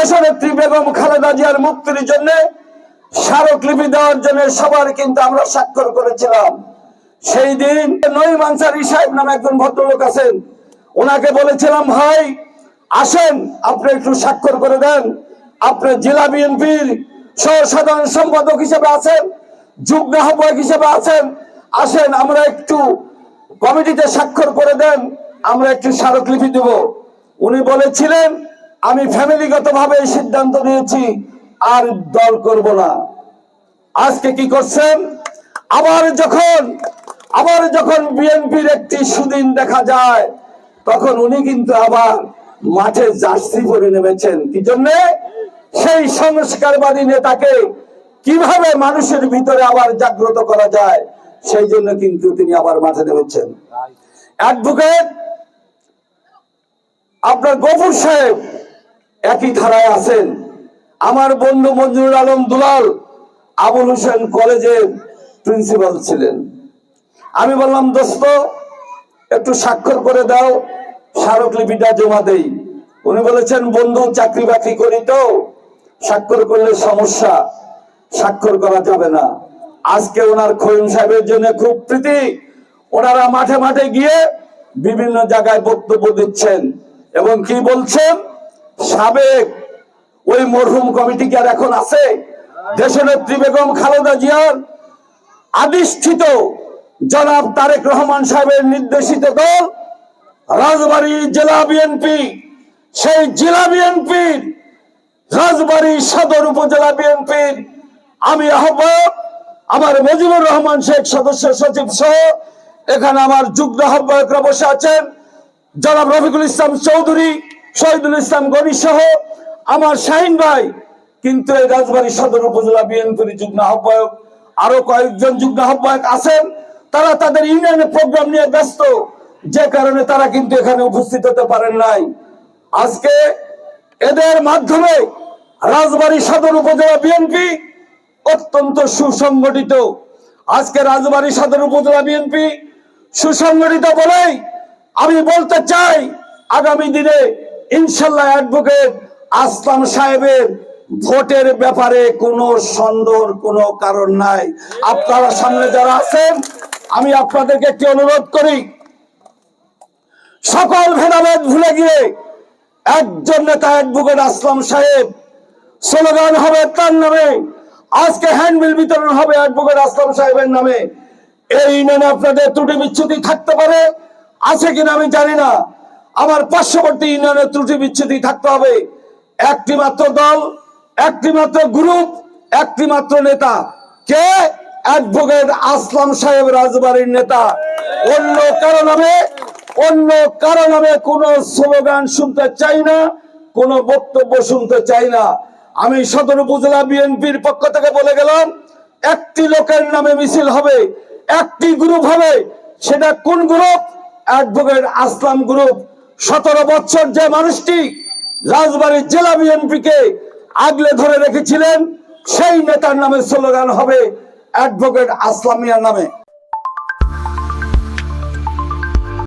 দেশনেত্রী বেগম খালেদা জিয়ার মুক্তির জন্য স্মারকলিপি দেওয়ার জন্য সবার কিন্তু আমরা স্বাক্ষর করেছিলাম। সেই দিন নই মানসারি সাহেব নামে একজন ভদ্রলোক আছেন। ওনাকে বলেছিলাম, ভাই, আসেন, আপনি একটু স্বাক্ষর করে দেন। আপনি জেলা বিএনপির সহসাধারণ সম্পাদক হিসেবে আছেন, যুগ্ম আহ্বায়ক হিসেবে আছেন। আসেন, আমরা একটু কমিটিতে স্বাক্ষর করে দেন, আমরা একটু স্মারকলিপি দেব। উনি বলেছিলেন আমি ফ্যামিলিগত ভাবে সিদ্ধান্ত নিয়েছি, আর দল করব না। আজকে কি করছেন? আবার যখন আবার যখন বিএনপির একটি সুদিন দেখা যায়, তখন উনি কিন্তু আবার মাঠে জার্সি পরে নেমেছেন। কি জন্যে? সেই সংস্কারবাদী নেতাকে কীভাবে মানুষের ভিতরে আবার জাগ্রত করা যায়, সেই জন্য কিন্তু তিনি আবার মাঠে নেমেছেন। অ্যাডভোকেট, আপনার গফুর সাহেব একই ধারায় আছেন আমার বন্ধু মঞ্জুর আলম দুলাল, আবুল হোসেন কলেজের প্রিন্সিপাল ছিলেন। আমি বললাম, দোস্ত, একটু স্বাক্ষর করে দাও, স্মারকলিপিটা জমা দেই। উনি বলেছেন, বন্ধু, চাকরি বাকরি করি তো, স্বাক্ষর করলে সমস্যা, স্বাক্ষর করা যাবে না। আজকে ওনার খৈম সাহেবের জন্য খুব প্রীতি। ওনারা মাঠে মাঠে গিয়ে বিভিন্ন জায়গায় বক্তব্য দিচ্ছেন এবং কি বলছেন? সাবেক ওই মরহুম কমিটি কি আর এখন আছে? দেশনেত্রী বেগম খালেদা জিয়ার আদিষ্ঠিত জনাব তারেক রহমান সাহেবের নির্দেশিত দল রাজবাড়ী জেলা বিএনপি। সেই জেলা বিএনপির, রাজবাড়ী সদর উপজেলা বিএনপির আমি আহ্বায়ক, আমার মজিবুর রহমান শেখ সদস্য সচিব সহ এখানে আমার যুগ্ম আহ্বায়করা বসে আছেন। জনাব রফিকুল ইসলাম চৌধুরী শহীদুল ইসলাম গনি সহ আমার শাহিন ভাই, কিন্তু এই রাজবাড়ী সদর উপজেলা বিএনপির যুগ্ম আহ্বায়ক, আরও কয়েকজন যুগ্ম আহ্বায়ক আছেন, তারা তাদের ইউনিয়নের প্রোগ্রাম নিয়ে ব্যস্ত, যে কারণে তারা কিন্তু এখানে উপস্থিত হতে পারেন নাই। আজকে এদের মাধ্যমে রাজবাড়ী সদর উপজেলা বিএনপি অত্যন্ত সুসংগঠিত। আজকে রাজবাড়ী সদর উপজেলা বিএনপি সুসংগঠিত বলেই আমি বলতে চাই, আগামী দিনে ইনশাল্লাহ অ্যাডভোকেট আসলাম সাহেবের ভোটের ব্যাপারে কোনো সন্দেহর কোনো কারণ নাই। আপনারা সামনে যারা আছেন, আমি আপনাদেরকে একটি অনুরোধ করি, সকল ভেদাভেদ ভুলে গিয়ে একজন নেতা অ্যাডভোকেট আসলাম সাহেব, স্লোগান হবে তার নামে, আজকে হ্যান্ডবিল বিতরণ হবে অ্যাডভোকেট আসলাম সাহেবের নামে। এই ইউনিয়নে আপনাদের ত্রুটি বিচ্ছুতি থাকতে পারে, আছে কিনা আমি জানি না। আমার পার্শ্ববর্তী ইউনিয়নের ত্রুটি বিচ্ছুতি থাকতে হবে। একটি মাত্র দল, একটি মাত্র গ্রুপ, একটি মাত্র নেতা। কে? অ্যাডভোকেট আসলাম সাহেব রাজবাড়ির নেতা। অন্য কারও নামে, অন্য কারও নামে কোনো স্লোগান শুনতে চাই না, কোনো বক্তব্য শুনতে চাই না। আমি সদর উপজেলা বিএনপির পক্ষ থেকে বলে গেলাম, একটি লোকের নামে মিছিল হবে, একটি গ্রুপ হবে। সেটা কোন গ্রুপ? অ্যাডভোকেট আসলাম গ্রুপ। সতেরো বছর যে মানুষটি রাজবাড়ির জেলা বিএনপিকে আগলে ধরে রেখেছিলেন, সেই নেতার নামে স্লোগান হবে অ্যাডভোকেট আসলামিয়ার নামে।